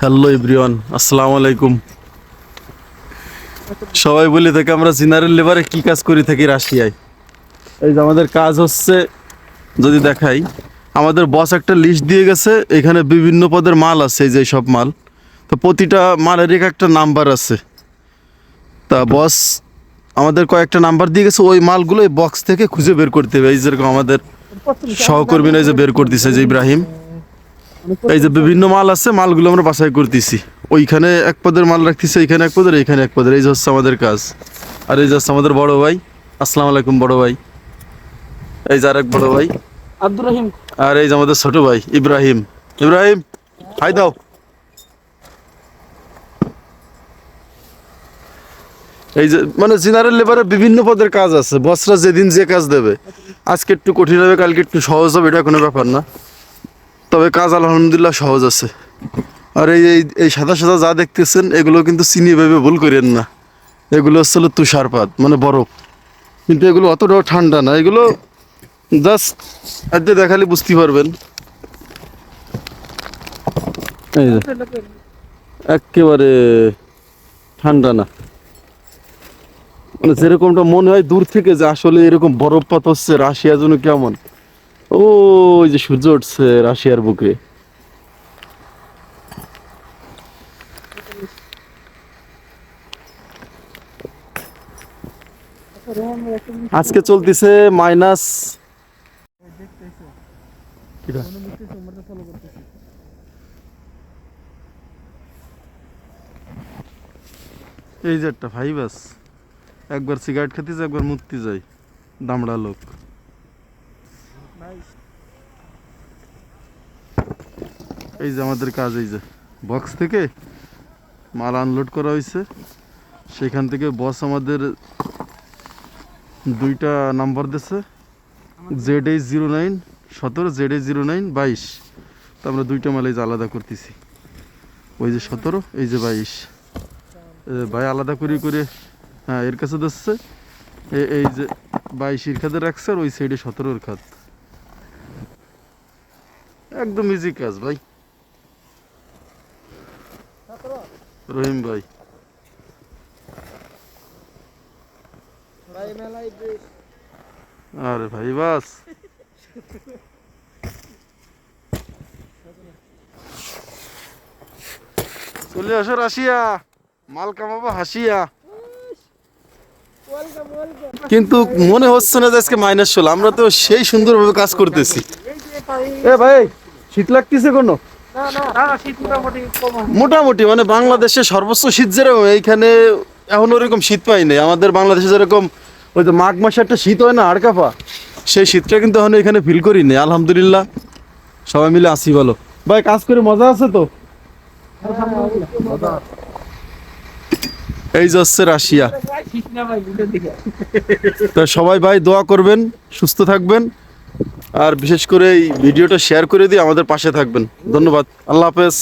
Hello ইব্রিয়ান আসসালামু আলাইকুম। সবাই বলে থাকে আমরা জিনারের লেবারে কি কাজ করি থাকি রাশিয়ায়। এই যে আমাদের কাজ হচ্ছে, যদি দেখাই, আমাদের বস একটা লিস্ট দিয়ে গেছে, এখানে বিভিন্ন পদের মাল আছে যে সব মাল। তো প্রতিটা মালের এক একটা নাম্বার আছে। তা বস আমাদের কয়েকটা নাম্বার দিয়ে গেছে, ওই মালগুলো বক্স থেকে খুঁজে বের করতে হবে। এই যেরকম আমাদের সহকর্মীরা যে বের করতেছে যে ইব্রাহিম। এই যে বিভিন্ন মাল আছে মালগুলো আমরা বাছাই করতেছি। ওইখানে এক পদের মাল রাখতেছি এইখানে এক পদের এইখানে এক পদের। এই যে হচ্ছে আমাদের কাজ। আর এই যে হচ্ছে আমাদের বড় ভাই। আসসালামু আলাইকুম বড় ভাই। এই যে আরেক বড় ভাই। আব্দুর রহিম। আর এই যে আমাদের ছোট ভাই ইব্রাহিম। ইব্রাহিম হাই দাও। এই যে মানে জিনারের লেবারে বিভিন্ন পদের কাজ আছে। বসরা যেদিন যে কাজ দেবে। আজকে একটু কঠিন হবে কালকে একটু সহজ হবে এটা কোনো ব্যাপার না। তবে কাজ আলহামদুলিল্লাহ সহজ আছে। আর এই এই সাদা সাদা যা দেখতেছেন, এগুলো কিন্তু চিনি ভেবে ভুল করেন না। এগুলো হচ্ছে তুষারপাত মানে বরফ। কিন্তু এগুলো অতটাও ঠান্ডা না। এগুলো জাস্ট আজকে দেখালে বুঝতে পারবেন। এই যে, একেবারে ঠান্ডা না। মানে যেরকমটা মনে হয় দূর থেকে যে আসলে এরকম বরফপাত হচ্ছে রাশিয়া জন্য কেমন? ওই যে সূর্য উঠছে রাশিয়ার বুকে। আজকে চলতেছে মাইনাস এই যে একটা ভাই বাস একবার সিগারেট খেতে যায় একবার মুক্তি যায়। দামড়া লোক। এই যে আমাদের কাজ, এই যে বক্স থেকে মাল আনলোড করা হয়েছে। সেখান থেকে বস আমাদের দুইটা নাম্বার দিছে জেড এইচ জিরো নাইন সতেরো জেড এইচ জিরো নাইন বাইশ। তো আমরা দুইটা মাল এই যে আলাদা করতেছি। ওই যে সতেরো, এই যে বাইশ। ভাই আলাদা করে করে হ্যাঁ এর কাছে দিচ্ছে। এই যে বাইশের খাতে রাখছে আর ওই সাইডে সতেরোর খাত। একদম ইজি কাজ ভাই। রহিম ভাই। আরে ভাই বাস। চলে আসো রাশিয়া। মাল কামাবো হাসিয়া। কিন্তু মনে হচ্ছে না যে আজকে মাইনাস ষোলো আমরা তো সেই সুন্দরভাবে কাজ করতেছি। এ ভাই। শীত লাগতেছে কোনো? মোটামুটি মানে বাংলাদেশে সর্বোচ্চ শীত যেরকম এইখানে এখন ওরকম শীত পাই নাই। আমাদের বাংলাদেশে যেরকম ওই তো মাঘ মাসে একটা শীত হয় না আড়কাফা সেই শীতটা কিন্তু এখন এখানে ফিল করি নি আলহামদুলিল্লাহ সবাই মিলে আসি বলো ভাই কাজ করে মজা আছে তো? এই যে হচ্ছে রাশিয়া। তো সবাই ভাই দোয়া করবেন সুস্থ থাকবেন। আর বিশেষ করে এই ভিডিওটা শেয়ার করে দিয়ে আমাদের পাশে থাকবেন। ধন্যবাদ। আল্লাহ হাফেজ।